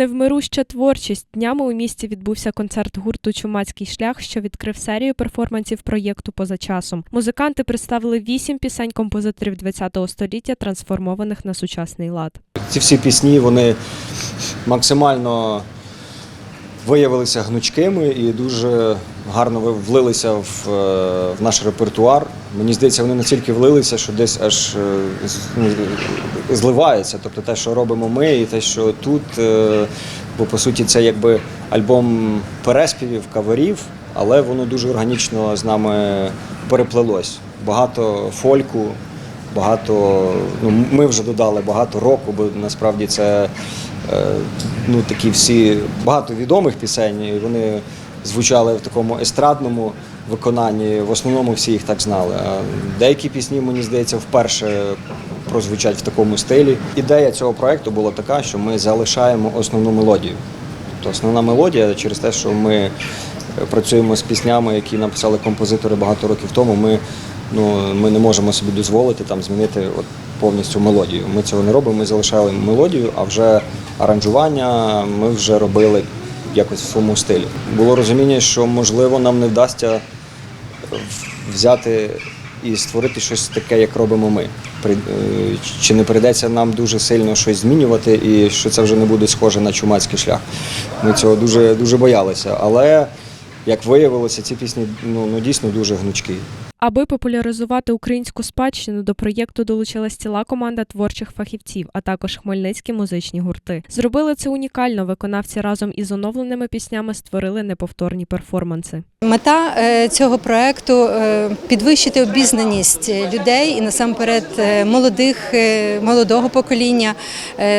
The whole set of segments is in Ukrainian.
Невмируща творчість. Днями у місті відбувся концерт гурту Чумацький шлях, що відкрив серію перформансів проєкту поза часом. Музиканти представили вісім пісень композиторів ХХ століття, трансформованих на сучасний лад. Ці всі пісні вони максимально виявилися гнучкими і дуже гарно влилися в, е, в наш репертуар. Мені здається, вони настільки влилися, що десь аж е, ну, зливаються. Тобто те, що робимо ми, і те, що тут, е, бо по суті це якби альбом переспівів, каверів, але воно дуже органічно з нами переплелось. Багато фольку, багато. Ну, ми вже додали багато року, бо насправді це ну, такі всі багато відомих пісень. і Вони звучали в такому естрадному виконанні. В основному всі їх так знали. А деякі пісні, мені здається, вперше прозвучать в такому стилі. Ідея цього проекту була така, що ми залишаємо основну мелодію. Тобто основна мелодія через те, що ми е, працюємо з піснями, які написали композитори багато років тому. Ми, ну, ми не можемо собі дозволити там змінити от, повністю мелодію. Ми цього не робимо, ми залишали мелодію, а вже аранжування ми вже робили якось в своєму стилі. Було розуміння, що можливо нам не вдасться взяти і створити щось таке, як робимо ми. Е, Чи не прийдеться нам дуже сильно щось змінювати, і що це вже не буде схоже на чумацький шлях. Ми цього дуже, дуже боялися. Але як виявилося, ці пісні ну, ну дійсно дуже гнучкі. Аби популяризувати українську спадщину, до проєкту долучилась ціла команда творчих фахівців, а також хмельницькі музичні гурти. Зробили це унікально. Виконавці разом із оновленими піснями створили неповторні перформанси. Мета е, цього проекту е, підвищити обізнаність людей і насамперед е, молодих, молодого покоління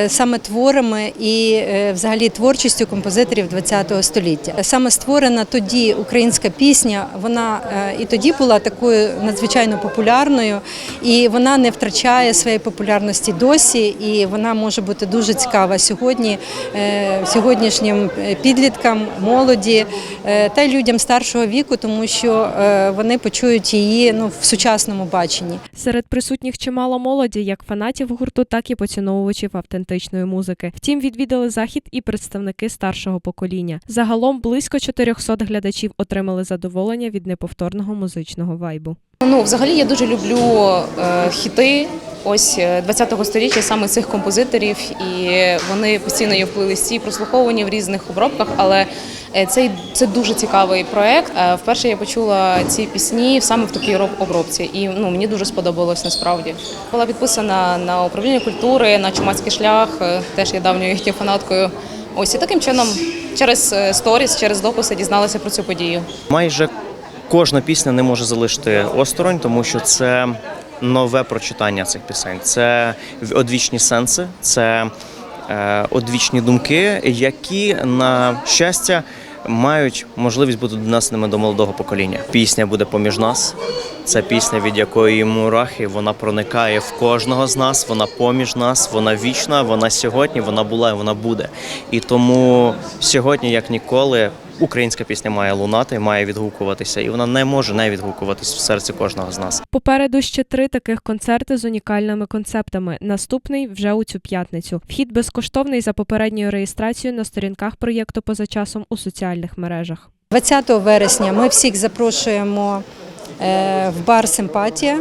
саме творами і взагалі творчістю композиторів ХХ століття. Саме створена тоді українська пісня, вона і тоді була такою надзвичайно популярною, і вона не втрачає своєї популярності досі, і вона може бути дуже цікава сьогодні, е, сьогоднішнім підліткам, молоді е, та людям старшого віку, тому що е, вони почують її ну в сучасному баченні. Серед присутніх чимало молоді, як фанатів гурту, так і поціновувачів автентичної музики. Втім, відвідали захід і представники старшого покоління. Загалом близько 400 глядачів отримали задоволення від неповторного музичного вайбу. Ну, взагалі я дуже люблю е, хіти ось е, 20-го століття саме цих композиторів, і вони постійно є в плейлисті прослуховані в різних обробках. Але е, цей це дуже цікавий проект. Е, Вперше я почула ці пісні саме в такій обробці, і ну мені дуже сподобалось насправді. Була підписана на управління культури, на чумацький шлях. е, Теж є давньою їхньою фанаткою. Ось і таким чином через е, сторіс, через дописи дізналася про цю подію. Майже кожна пісня не може залишити осторонь, тому що це нове прочитання цих пісень. Це одвічні сенси, це е, одвічні думки, які на щастя мають можливість бути донесеними до молодого покоління. Пісня буде поміж нас. Це пісня, від якої мурахи вона проникає в кожного з нас. Вона поміж нас, вона вічна, вона сьогодні, вона була і вона буде. І тому сьогодні, як ніколи, українська пісня має лунати, має відгукуватися, і вона не може не відгукуватись в серці кожного з нас. Попереду ще три таких концерти з унікальними концептами. Наступний вже у цю п'ятницю. Вхід безкоштовний за попередньою реєстрацією на сторінках проєкту поза часом у соціальних мережах. 20 вересня ми всіх запрошуємо е, в бар Симпатія,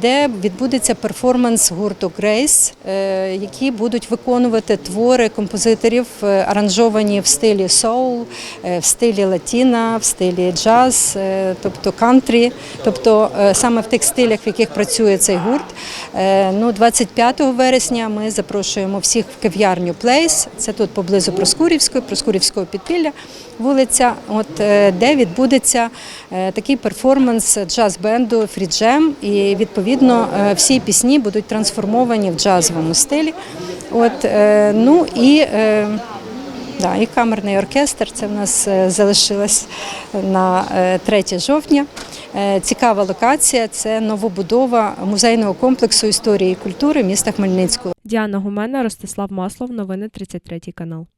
де відбудеться перформанс гурту Грейс, е, які будуть виконувати твори композиторів, е, аранжовані в стилі соул, е, в стилі латіна, в стилі джаз, е, тобто кантрі, тобто е, саме в тих стилях, в яких працює цей гурт. Е, Ну, 25 вересня ми запрошуємо всіх в кав'ярню Плейс. Це тут поблизу Проскурівської, Проскурівського підпілля вулиця, от е, де відбудеться е, такий перформанс джаз-бенду Фріджем. І відповідно е, всі пісні будуть трансформовані в джазовому стилі. От, е, ну і е, Да, і камерний оркестр це в нас залишилось на е, 3 жовтня. Цікава локація це новобудова музейного комплексу історії і культури міста Хмельницького. Діана Гумена, Ростислав Маслов. Новини 33 канал.